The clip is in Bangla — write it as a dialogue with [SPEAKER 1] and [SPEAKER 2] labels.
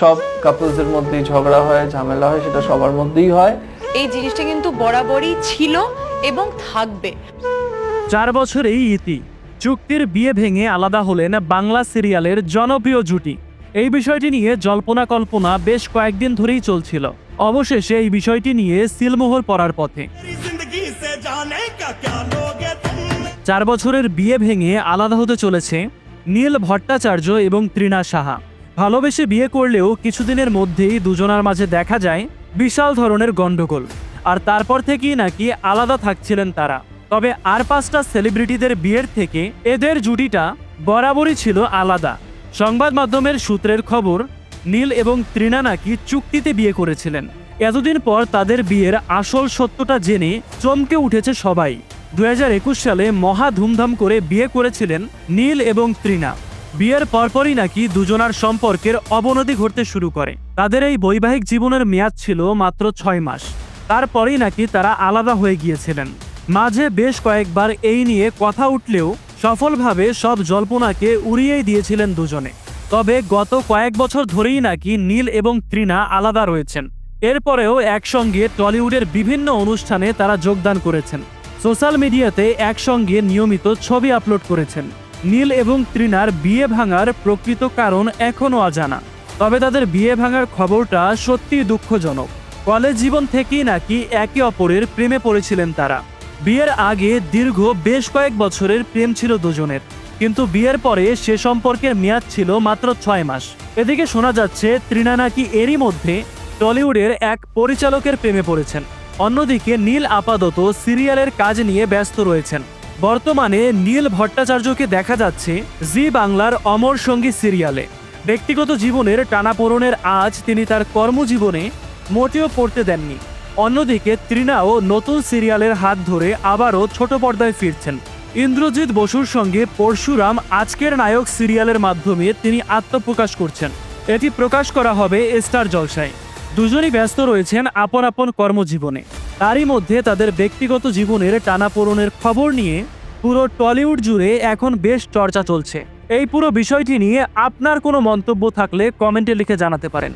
[SPEAKER 1] সব কাপলসের মধ্যেই ঝগড়া হয় ঝামেলা হয় সেটা সবার মধ্যেই হয়।
[SPEAKER 2] এই জিনিসটা কিন্তু বরাবরই ছিল এবং থাকবে।
[SPEAKER 3] চার বছরেই ইতি। চুক্তির বিয়ে ভেঙে আলাদা হলেন বাংলা সিরিয়ালের জনপ্রিয় জুটি। এই বিষয়টি নিয়ে জল্পনা কল্পনা বেশ কয়েকদিন ধরেই চলছিল। অবশেষে এই বিষয়টি নিয়ে সিলমোহর পড়ার পথে। চার বছরের বিয়ে ভেঙে আলাদা হতে চলেছে নীল ভট্টাচার্য এবং ত্রিনা সাহা। ভালোবেসে বিয়ে করলেও কিছুদিনের মধ্যেই দুজনার মাঝে দেখা যায় বিশাল ধরনের গণ্ডগোল। আর তারপর থেকেই নাকি আলাদা থাকছিলেন তারা। তবে আর পাঁচটা সেলিব্রিটিদের বিয়ের থেকে এদের জুটিটা বরাবরই ছিল আলাদা। সংবাদ মাধ্যমের সূত্রের খবর, নীল এবং তৃণা নাকি চুক্তিতে বিয়ে করেছিলেন। এতদিন পর তাদের বিয়ের আসল সত্যটা জেনে চমকে উঠেছে সবাই। দু হাজার একুশ সালে মহা ধুমধাম করে বিয়ে করেছিলেন নীল এবং তৃণা বিয়ের পরপরই নাকি দুজনার সম্পর্কের অবনতি ঘটতে শুরু করে। তাদের এই বৈবাহিক জীবনের মেয়াদ ছিল মাত্র ছয় মাস। তারপরেই নাকি তারা আলাদা হয়ে গিয়েছিলেন। মাঝে বেশ কয়েকবার এই নিয়ে কথা উঠলেও সফলভাবে সব জল্পনাকে উড়িয়েই দিয়েছিলেন দুজনে। তবে গত কয়েক বছর ধরেই নাকি নীল এবং তৃণা আলাদা রয়েছেন। এরপরেও একসঙ্গে টলিউডের বিভিন্ন অনুষ্ঠানে তারা যোগদান করেছেন। সোশ্যাল মিডিয়াতে একসঙ্গে নিয়মিত ছবি আপলোড করেছেন। নীল এবং তৃণার বিয়ে ভাঙার প্রকৃত কারণ এখনও অজানা। তবে তাদের বিয়ে ভাঙার খবরটা সত্যিই দুঃখজনক। কলেজ জীবন থেকেই নাকি একে অপরের প্রেমে পড়েছিলেন তারা। বিয়ের আগে দীর্ঘ বেশ কয়েক বছরের প্রেম ছিল দুজনের। কিন্তু বিয়ের পরে সে সম্পর্কের মেয়াদ ছিল মাত্র ছয় মাস। এদিকে শোনা যাচ্ছে, তৃণা নাকি এরই মধ্যে টলিউডের এক পরিচালকের প্রেমে পড়েছেন। অন্যদিকে নীল আপাতত সিরিয়ালের কাজ নিয়ে ব্যস্ত রয়েছেন। বর্তমানে নীল ভট্টাচার্যকে দেখা যাচ্ছে জি বাংলার অমর সঙ্গী সিরিয়ালে। ব্যক্তিগত জীবনের টানাপোড়নের আজ তিনি তার কর্মজীবনে মোটেও পড়তে দেননি। অন্যদিকে তৃণাও নতুন সিরিয়ালের হাত ধরে আবারও ছোট পর্দায় ফিরছেন। ইন্দ্রজিৎ বসুর সঙ্গে পরশুরাম আজকের নায়ক সিরিয়ালের মাধ্যমে তিনি আত্মপ্রকাশ করছেন। এটি প্রকাশ করা হবে স্টার জলসায়। দুজনই ব্যস্ত রয়েছেন আপন আপন কর্মজীবনে। তারই মধ্যে তাদের ব্যক্তিগত জীবনের টানাপোড়নের খবর নিয়ে পুরো টলিউড জুড়ে এখন বেশ চর্চা চলছে। এই পুরো বিষয়টি নিয়ে আপনার কোনো মন্তব্য থাকলে কমেন্টে লিখে জানাতে পারেন।